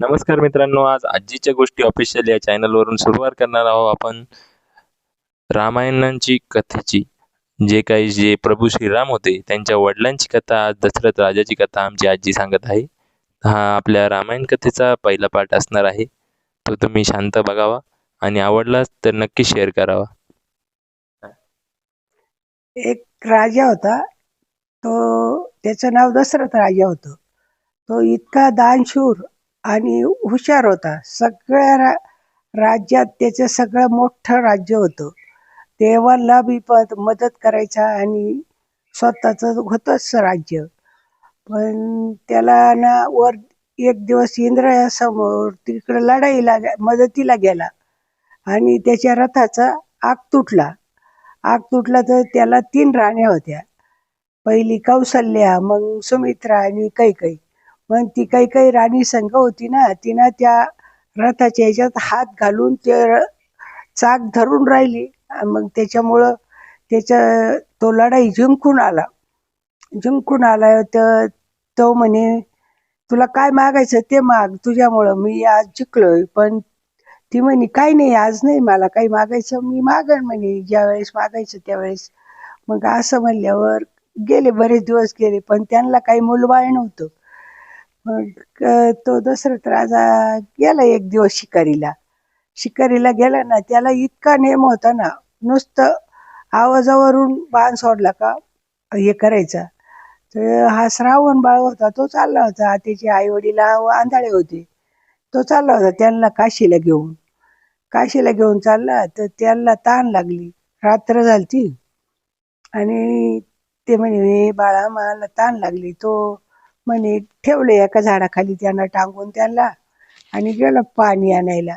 नमस्कार मित्रांनो आज आजीच्या गोष्टी ऑफिशियल या चॅनलवरून सुरुवात करणार आहोत आपण. रामायणांची कथेची जे काही जे प्रभू श्रीराम होते त्यांच्या वडिलांची कथा आज दशरथ राजाची कथा आमची आजी सांगत आहे. हा आपल्या रामायण कथेचा पहिला पाठ असणार आहे. तो तुम्ही शांत बघावा आणि आवडलाच तर नक्की शेअर करावा. एक राजा होता तो त्याचं नाव दशरथ राजा होतं. तो इतका दानशूर आणि हुशार होता. सगळ्या रा राज्यात त्याचं सगळं मोठं राज्य होतं. देवाला बी पद मदत करायचा आणि स्वतःचं होतंच राज्य. पण त्याला ना वर एक दिवस इंद्रासमोर तिकडं लढाईला मदतीला गेला. आणि त्याच्या रथाचा आग तुटला. आग तुटला तर त्याला तीन राण्या होत्या. पहिली कौसल्या मग सुमित्रा आणि कैकई. पण ती काही काही राणी संघ होती ना तिनं त्या रथाच्या ह्याच्यात हात घालून ते र- चाक धरून राहिली. मग त्याच्यामुळं त्याच्या तो लढाई जिंकून आला. जिंकून आला तर तो म्हणे तुला काय मागायचं ते माग तुझ्यामुळं मी आज जिंकलोय. पण ती म्हणे काही नाही आज नाही मला काही मागायचं. मी मागण म्हणे ज्या वेळेस मागायचं त्यावेळेस मग असं म्हणल्यावर गेले बरेच दिवस गेले पण त्यांना काही मुलबाळ नव्हतं. मग तो दशरथ राजा गेला एक दिवस शिकारीला. शिकारीला गेला ना त्याला इतका नेम होता ना नुसतं आवाजावरून बाण सोडला का हे करायचा. तर हा श्रावण बाळ होता तो चालला होता. त्याचे आई वडील आंधळे होते. तो चालला होता त्यांना काशीला घेऊन. काशीला घेऊन चालला तर त्यांना ताण लागली. रात्र झालती. आणि ते म्हणे "हे बाळा मला ताण लागली. तो म्हणे ठेवले एका झाडाखाली त्यांना टांगून त्यांना आणि गेलं पाणी आणायला.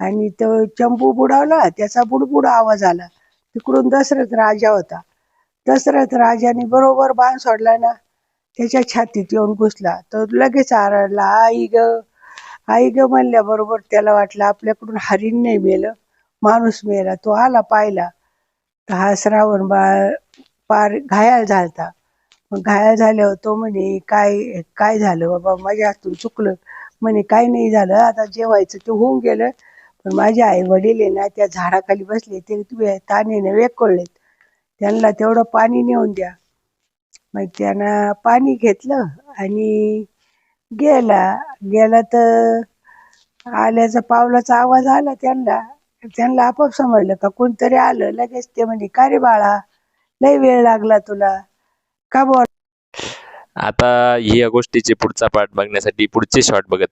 आणि तो चंपू बुडावला त्याचा बुडबुड आवाज आला. तिकडून दशरथ राजा होता. दशरथ राजाने बरोबर बाण सोडला ना त्याच्या छातीत येऊन घुसला. तो लगेच आरडला आई ग आई ग म्हणल्याबरोबर त्याला वाटलं आपल्याकडून हरिण नाही मेलं माणूस मेला. तो आला पाहिला तर हा श्रावण बाळ पार घायाळ झालता. मग घायाळ झाल्यावर तो म्हणे काय काय झालं बाबा? माझ्या हातून चुकलं. म्हणे काय नाही झालं आता जेवायचं ते होऊन गेलं. पण माझे आई वडील आहे ना त्या झाडाखाली बसले ते तुम्ही तानेने वेकळलेत. त्यांना तेवढं पाणी नेऊन द्या. मग त्यानं पाणी घेतलं आणि गेला. गेला तर आल्याचा पावलाचा आवाज आला त्यांना. त्यांना आपोआप समजलं का कोणतरी आलं. लगेच ते म्हणे का रे बाळा? लय वेळ लागला तुला. का बॉल आता या गोष्टीचे पुढचा पार्ट बघण्यासाठी पुढचे शॉट बघत